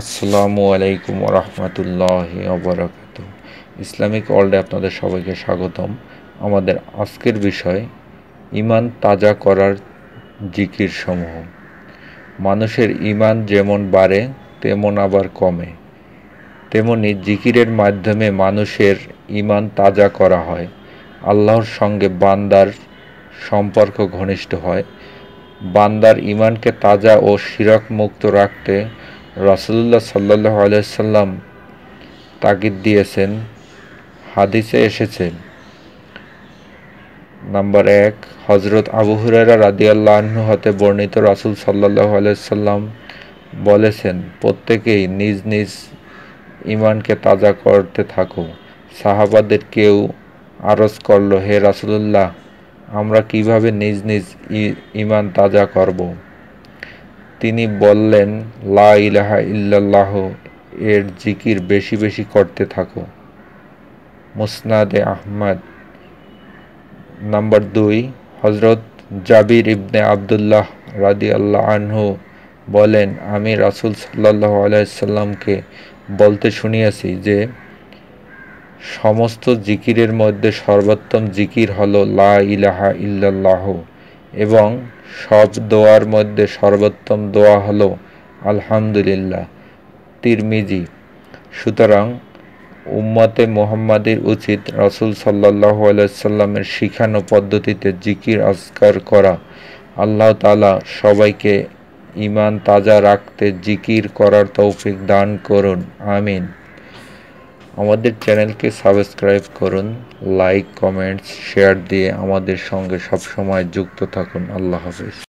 আসসালামু আলাইকুম রহমতুল্লাহ অবরাকাত ইসলামিক ওয়ার্ল্ডে আপনাদের সবাইকে স্বাগতম। আমাদের আজকের বিষয় ইমান তাজা করার জিকির সমূহ মানুষের ইমান যেমন বাড়ে, তেমন আবার কমে। তেমনি জিকিরের মাধ্যমে মানুষের ইমান তাজা করা হয়। আল্লাহর সঙ্গে বান্দার সম্পর্ক ঘনিষ্ঠ হয়। বান্দার ইমানকে তাজা ও শিরক মুক্ত রাখতে রাসুল্লাহ সাল্লাহ আলাইসাল্লাম তাগিদ দিয়েছেন, হাদিসে এসেছে। নাম্বার এক হজরত আবু হুরারা রাদিয়াল্লাহ হতে বর্ণিত রাসুল সাল্লাহ আলাইসাল্লাম বলেছেন, প্রত্যেকেই নিজ নিজ ইমানকে তাজা করতে থাকো। সাহাবাদের কেউ আরজ করল, হে রাসুলুল্লাহ, আমরা কীভাবে নিজ নিজ ইমান তাজা করব? তিনি বললেন, লা ইলাহা ইল্লাল্লাহ, এর জিকির বেশি বেশি করতে থাকো। মুসনাদে আহমদ। নাম্বার দুই হজরত জাবির ইবনে আবদুল্লাহ রাদি আল্লাহ আনহু বলেন, আমি রাসুল সাল্লাহ আলাইসাল্লামকে বলতে শুনিয়াছি যে, সমস্ত জিকিরের মধ্যে সর্বোত্তম জিকির হল লা ইলাহা ইল্লাল্লাহ। এবং সব দোয়ার মধ্যে সর্বোত্তম দোয়া হল, আলহামদুলিল্লাহ। তিরমিজি, সুতরাং উম্মতে মোহাম্মদের উচিত রসুল সাল্লাহ আলাইসাল্লামের শিখানো পদ্ধতিতে জিকির আজকার করা। আল্লাহ তালা সবাইকে ইমান তাজা রাখতে জিকির করার তৌফিক দান করুন। আমিন। আমাদের চ্যানেলকে সাবস্ক্রাইব করুন, লাইক, কমেন্টস, শেয়ার দিয়ে আমাদের সঙ্গে সবসময় যুক্ত থাকুন। আল্লাহ হাফিজ।